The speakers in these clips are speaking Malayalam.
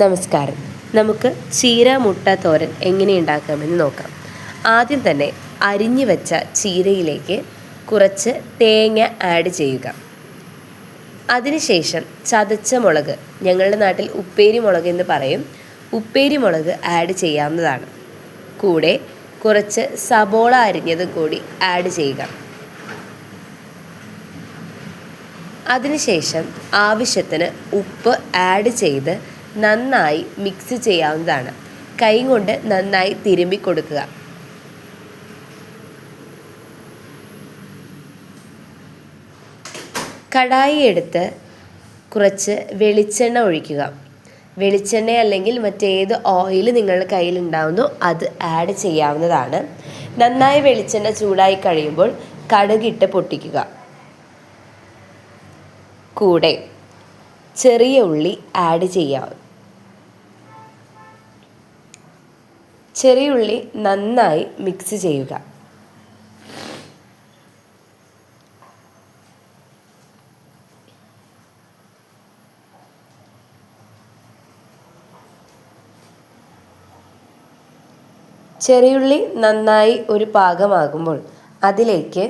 നമസ്കാരം. നമുക്ക് ചീര മുട്ട തോരൻ എങ്ങനെ ഉണ്ടാക്കാമെന്ന് നോക്കാം. ആദ്യം തന്നെ അരിഞ്ഞു വെച്ച ചീരയിലേക്ക് കുറച്ച് തേങ്ങ ആഡ് ചെയ്യുക. അതിനുശേഷം ചതച്ച മുളക് ഞങ്ങളുടെ നാട്ടിൽ ഉപ്പേരി മുളക് എന്ന് പറയും ഉപ്പേരി മുളക് ആഡ് ചെയ്യാവുന്നതാണ്. കൂടെ കുറച്ച് സബോള അരിഞ്ഞതും കൂടി ആഡ് ചെയ്യുക. അതിനുശേഷം ആവശ്യത്തിന് ഉപ്പ് ആഡ് ചെയ്ത് നന്നായി മിക്സ് ചെയ്യാവുന്നതാണ്. കൈ കൊണ്ട് നന്നായി തിരുമ്പി കൊടുക്കുക. കടായി എടുത്ത് കുറച്ച് വെളിച്ചെണ്ണ ഒഴിക്കുക. വെളിച്ചെണ്ണ അല്ലെങ്കിൽ മറ്റേത് ഓയിൽ നിങ്ങളുടെ കയ്യിലുണ്ടാവുന്നു അത് ആഡ് ചെയ്യാവുന്നതാണ്. നന്നായി വെളിച്ചെണ്ണ ചൂടായി കഴിയുമ്പോൾ കടുകിട്ട് പൊട്ടിക്കുക. കൂടെ ചെറിയ ഉള്ളി ആഡ് ചെയ്യാം. ചെറിയ ഉള്ളി നന്നായി മിക്സ് ചെയ്യുക. ചെറിയുള്ളി നന്നായി ഒരു പാകമാകുമ്പോൾ അതിലേക്ക്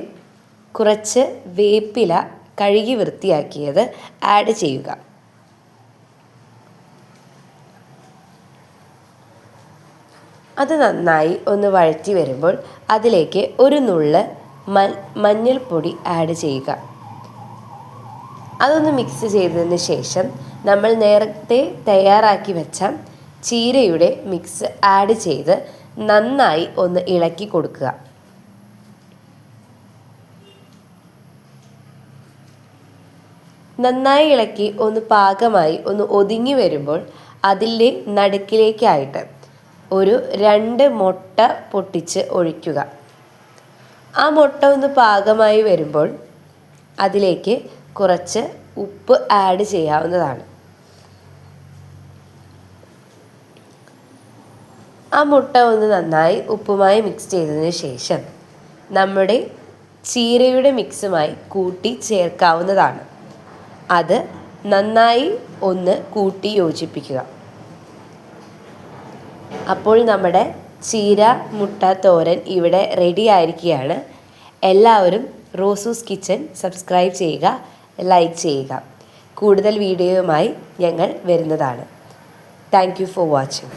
കുറച്ച് വേപ്പില കഴുകി വൃത്തിയാക്കിയത് ആഡ് ചെയ്യുക. അത് നന്നായി ഒന്ന് വഴറ്റി വരുമ്പോൾ അതിലേക്ക് ഒരു നുള്ള് മഞ്ഞൾപ്പൊടി ആഡ് ചെയ്യുക. അതൊന്ന് മിക്സ് ചെയ്തതിന് ശേഷം നമ്മൾ നേരത്തെ തയ്യാറാക്കി വെച്ച ചീരയുടെ മിക്സ് ആഡ് ചെയ്ത് നന്നായി ഒന്ന് ഇളക്കി കൊടുക്കുക. നന്നായി ഇളക്കി ഒന്ന് പാകമായി ഒന്ന് ഒതുങ്ങി വരുമ്പോൾ അതിന്റെ നടുക്കിലേക്കായിട്ട് ഒരു രണ്ട് മുട്ട പൊട്ടിച്ച് ഒഴിക്കുക. ആ മുട്ട ഒന്ന് പാകമായി വരുമ്പോൾ അതിലേക്ക് കുറച്ച് ഉപ്പ് ആഡ് ചെയ്യാവുന്നതാണ്. ആ മുട്ട ഒന്ന് നന്നായി ഉപ്പുമായി മിക്സ് ചെയ്തതിന് ശേഷം നമ്മുടെ ചീരയുടെ മിക്സുമായി കൂട്ടി ചേർക്കാവുന്നതാണ്. അത് നന്നായി ഒന്ന് കൂട്ടി യോജിപ്പിക്കുക. അപ്പോൾ നമ്മുടെ ചീര മുട്ട തോരൻ ഇവിടെ റെഡി ആയിരിക്കുകയാണ്. എല്ലാവരും റോസൂസ് കിച്ചൻ സബ്സ്ക്രൈബ് ചെയ്യുക ലൈക്ക് ചെയ്യുക. കൂടുതൽ വീഡിയോയുമായി ഞങ്ങൾ വരുന്നതാണ്. Thank for watching